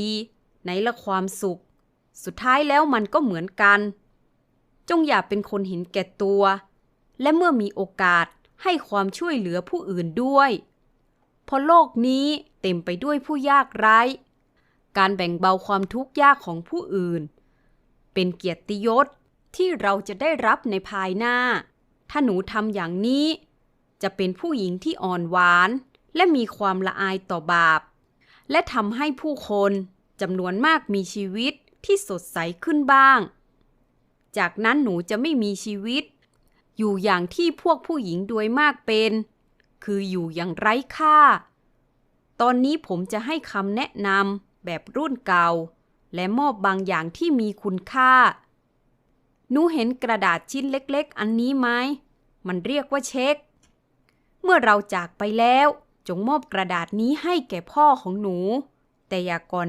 ดี ไหนละความสุข สุดท้ายแล้วมันก็เหมือนกัน จงอย่าเป็นคนเห็นแก่ตัว และเมื่อมีโอกาสให้ความช่วยเหลือผู้อื่นด้วยเพราะโลกนี้เต็มไปด้วยผู้ยากไร้ การแบ่งเบาความทุกข์ยากของผู้อื่น เป็นเกียรติยศที่เราจะได้รับในภายหน้า ถ้าหนูทำอย่างนี้ จะเป็นผู้หญิงที่อ่อนหวาน และมีความละอายต่อบาป และทำให้ผู้คนจำนวนมากมีชีวิตที่สดใสขึ้นบ้าง จากนั้นหนูจะไม่มีชีวิต อยู่อย่างที่พวกผู้หญิงโดยมากเป็น คืออยู่อย่างไร้ค่า ตอนนี้ผมจะให้คำแนะนำแบบรุ่นเก่า และมอบบางอย่างที่มีคุณค่า หนูเห็นกระดาษชิ้นเล็ก ๆ อันนี้ไหม มันเรียกว่าเช็ค เมื่อเราจากไปแล้ว จงมอบกระดาษนี้ให้แก่พ่อของหนู แต่อย่าก่อน